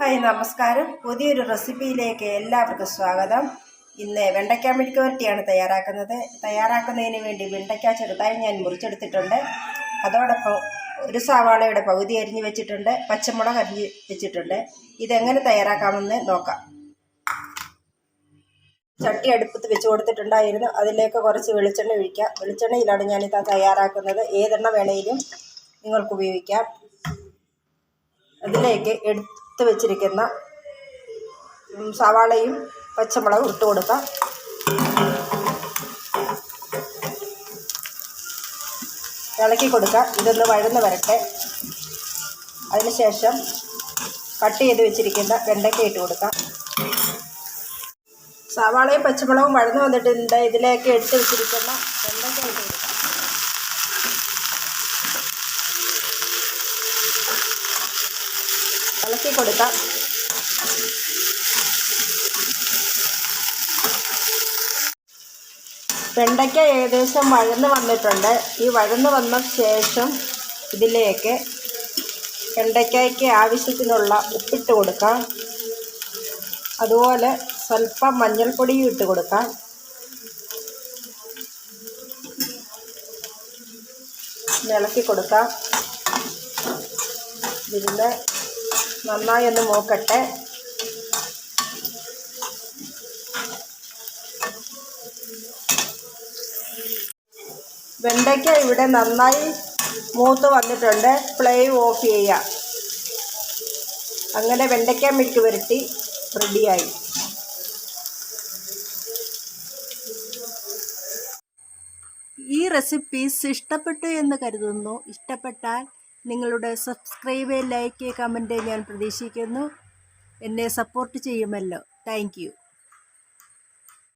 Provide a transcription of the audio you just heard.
Hi നമസ്കാരം. പുതിയൊരു റെസിപ്പിയിലേക്ക് എല്ലാവർക്കും സ്വാഗതം. ഇന്ന് വെണ്ടയ്ക്ക മെഴുക്കുവരട്ടിയാണ് തയ്യാറാക്കുന്നത്. തയ്യാറാക്കുന്നതിന് വേണ്ടി വെണ്ടയ്ക്ക ചെറുതായി ഞാൻ മുറിച്ചെടുത്തിട്ടുണ്ട്. അതോടൊപ്പം ഒരു സവാളയുടെ പകുതി അരിഞ്ഞ് വെച്ചിട്ടുണ്ട്. പച്ചമുളക് അരിഞ്ഞ് വെച്ചിട്ടുണ്ട്. ഇതെങ്ങനെ തയ്യാറാക്കാമെന്ന് നോക്കാം. ചട്ടി അടുപ്പത്ത് വെച്ച് കൊടുത്തിട്ടുണ്ടായിരുന്നു. അതിലേക്ക് കുറച്ച് വെളിച്ചെണ്ണ ഒഴിക്കാം. വെളിച്ചെണ്ണയിലാണ് ഞാനിത് തയ്യാറാക്കുന്നത്. ഏതെണ്ണ വേണമെങ്കിലും നിങ്ങൾക്ക് ഉപയോഗിക്കാം. അതിലേക്ക് എടുത്ത് വെച്ചിരിക്കുന്ന സവാളയും പച്ചമുളകും ഇട്ട് കൊടുക്കാം. ഇളക്കി കൊടുക്കുക ഇതൊന്ന് വഴന്ന് വരട്ടെ. അതിനുശേഷം കട്ട് ചെയ്ത് വെച്ചിരിക്കുന്ന വെണ്ടയ്ക്ക ഇട്ട് കൊടുക്കാം. സവാളയും പച്ചമുളകും വഴന്ന് വന്നിട്ടുണ്ട്. ഇതിലേക്ക് എടുത്ത് വെച്ചിരിക്കുന്ന വെണ്ടയ്ക്ക ഇട്ട് കൊടുക്കാം. ഇളക്കി കൊടുക്കാം വെണ്ടയ്ക്ക ഏകദേശം വഴന്ന് വന്നിട്ടുണ്ട്. ഈ വഴന്ന് വന്ന ശേഷം ഇതിലേക്ക് വെണ്ടയ്ക്കയ്ക്ക് ആവശ്യത്തിനുള്ള ഉപ്പിട്ട് കൊടുക്കാം. അതുപോലെ സ്വല്പം മഞ്ഞൾപ്പൊടിയും ഇട്ട് കൊടുക്കാം. ഇളക്കി കൊടുക്കാം. ഇതിന് നന്നായി ഒന്ന് മൂക്കട്ടെ. വെണ്ടയ്ക്ക ഇവിടെ നന്നായി മൂത്ത് വന്നിട്ടുണ്ട്. ഫ്ലെയിം ഓഫ് ചെയ്യാം. അങ്ങനെ വെണ്ടയ്ക്ക മിൽക്ക് വരട്ടി റെഡിയായി. ഈ റെസിപ്പീസ് ഇഷ്ടപ്പെട്ടു എന്ന് കരുതുന്നു. ഇഷ്ടപ്പെട്ടാൽ നിങ്ങളുടെ സബ്സ്ക്രൈബ് ലൈക്ക് കമന്റ് ഞാൻ പ്രതീക്ഷിക്കുന്നു. എന്നെ സപ്പോർട്ട് ചെയ്യുമല്ലോ. താങ്ക്